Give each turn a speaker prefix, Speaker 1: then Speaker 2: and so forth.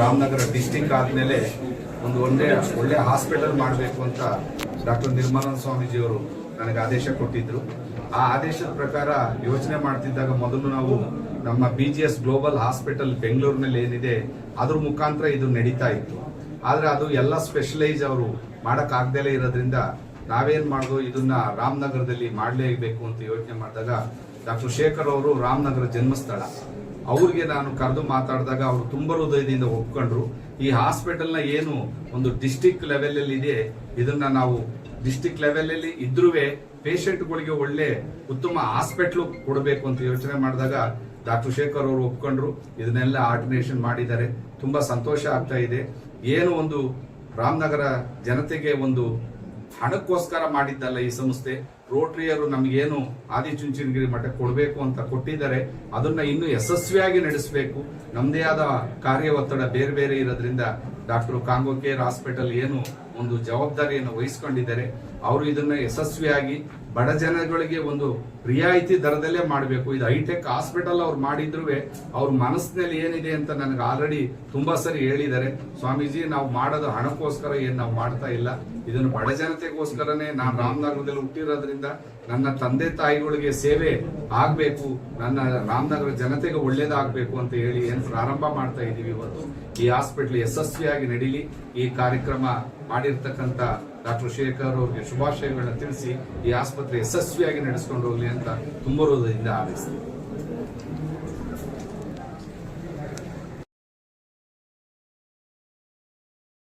Speaker 1: Ramanagara district ಆದಮೇಲೆ ಒಂದು ಒಳ್ಳೆ ಒಳ್ಳೆ ಹಾಸ್ಪಿಟಲ್ ಮಾಡಬೇಕು ಅಂತ ಡಾಕ್ಟರ್ ನಿರ್ಮಲಾನಂದ ಸ್ವಾಮೀಜಿಯವರು ನನಗೆ ಆದೇಶ ಕೊಟ್ಟಿದ್ರು. ಆ ಆದೇಶದ ಪ್ರಕಾರ ಯೋಚನೆ ಮಾಡ್ತಿದ್ದಾಗ ಮೊದಲು ನಾವು ನಮ್ಮ B G S global hospital ಬೆಂಗಳೂರಿನಲ್ಲಿ ಏನಿದೆ, ಅದ್ರ ಮುಖಾಂತರ ಇದು ನಡೀತಾ ಇತ್ತು. ಆದರೆ ಅದು ಎಲ್ಲ ಸ್ಪೆಷಲೈಸ್ ಅವರು ಮಾಡಕ್ ಆಗ್ದಲೇ ಇರೋದ್ರಿಂದ ನಾವೇನ್ ಮಾಡೋದು, ಇದನ್ನ ರಾಮನಗರದಲ್ಲಿ ಮಾಡಲೇಬೇಕು ಅಂತ ಯೋಚನೆ ಮಾಡಿದಾಗ ಡಾಕ್ಟರ್ ಶೇಖರ್ ಅವರು ರಾಮನಗರ ಜನ್ಮಸ್ಥಳ ಅವ್ರಿಗೆ ನಾನು ಕರೆದು ಮಾತಾಡಿದಾಗ ಅವರು ತುಂಬ ಹೃದಯದಿಂದ ಒಪ್ಕೊಂಡ್ರು. ಈ ಹಾಸ್ಪಿಟಲ್ನ ಏನು ಒಂದು ಡಿಸ್ಟಿಕ್ ಲೆವೆಲ್ ಅಲ್ಲಿ ಇದೆ, ಇದನ್ನ ನಾವು ಡಿಸ್ಟಿಕ್ ಲೆವೆಲಲ್ಲಿ ಇದ್ರುವೆ ಪೇಷಂಟ್ಗಳಿಗೆ ಒಳ್ಳೆ ಉತ್ತಮ ಹಾಸ್ಪಿಟ್ಲು ಕೊಡಬೇಕು ಅಂತ ಯೋಚನೆ ಮಾಡಿದಾಗ ಡಾಕ್ಟರ್ ಶೇಖರ್ ಅವರು ಒಪ್ಕೊಂಡ್ರು. ಇದನ್ನೆಲ್ಲ ಆರ್ಡಿನೇಷನ್ ಮಾಡಿದ್ದಾರೆ. ತುಂಬಾ ಸಂತೋಷ ಆಗ್ತಾ ಇದೆ. ಏನು ಒಂದು ರಾಮನಗರ ಜನತೆಗೆ ಒಂದು ಹಣಕ್ಕೋಸ್ಕರ ಮಾಡಿದ್ದಲ್ಲ ಈ ಸಂಸ್ಥೆ ರೋಟರಿಯರು ನಮಗೇನು ಆದಿಚುಂಚನಗಿರಿ ಮಠ ಕೊಡಬೇಕು ಅಂತ ಕೊಟ್ಟಿದ್ದಾರೆ, ಅದನ್ನ ಇನ್ನೂ ಯಶಸ್ವಿಯಾಗಿ ನಡೆಸಬೇಕು. ನಮ್ಮದೇ ಆದ ಕಾರ್ಯ ಒತ್ತಡ ಬೇರೆ ಬೇರೆ ಇರೋದ್ರಿಂದ ಡಾಕ್ಟರ್ ಕಾಂಗೋ ಕೇರ್ ಹಾಸ್ಪಿಟಲ್ ಏನು ಒಂದು ಜವಾಬ್ದಾರಿಯನ್ನು ವಹಿಸ್ಕೊಂಡಿದ್ದಾರೆ. ಅವರು ಇದನ್ನ ಯಶಸ್ವಿಯಾಗಿ ಬಡ ಜನಗಳಿಗೆ ಒಂದು ರಿಯಾಯಿತಿ ದರದಲ್ಲೇ ಮಾಡಬೇಕು. ಇದು ಹೈಟೆಕ್ ಹಾಸ್ಪಿಟಲ್ ಅವ್ರು ಮಾಡಿದ್ರು ಅವ್ರ ಮನಸ್ಸಿನಲ್ಲಿ ಏನಿದೆ ಅಂತ ನನಗೆ ಆಲ್ರೆಡಿ ತುಂಬಾ ಸರಿ ಹೇಳಿದ್ದಾರೆ. ಸ್ವಾಮೀಜಿ, ನಾವು ಮಾಡೋದು ಹಣಕ್ಕೋಸ್ಕರ ಏನು ನಾವು ಮಾಡ್ತಾ ಇಲ್ಲ. ಇದನ್ನು ಬಡ ಜನತೆಗೋಸ್ಕರನೇ ನಾನು ರಾಮನಗರದಲ್ಲಿ ಹುಟ್ಟಿರೋದ್ರಿಂದ ನನ್ನ ತಂದೆ ತಾಯಿಗಳಿಗೆ ಸೇವೆ ಆಗ್ಬೇಕು, ನನ್ನ ರಾಮನಗರ ಜನತೆಗೆ ಒಳ್ಳೇದಾಗಬೇಕು ಅಂತ ಹೇಳಿ ಏನು ಪ್ರಾರಂಭ ಮಾಡ್ತಾ ಇದೀವಿ ಇವತ್ತು, ಈ ಹಾಸ್ಪಿಟಲ್ ಯಶಸ್ವಿಯಾಗಿ ನಡೀಲಿ. ಈ ಕಾರ್ಯಕ್ರಮ ಮಾಡಿರ್ತಕ್ಕಂಥ ಡಾಕ್ಟರ್ ಶೇಖರ್ ಅವರಿಗೆ ಶುಭಾಶಯಗಳನ್ನ ತಿಳಿಸಿ ಈ ಆಸ್ಪತ್ರೆ ಯಶಸ್ವಿಯಾಗಿ ನಡೆಸ್ಕೊಂಡು ಹೋಗ್ಲಿ ಅಂತ ತುಂಬ ಹೃದಯದಿಂದ ಆರೈಸ್ತೀನಿ.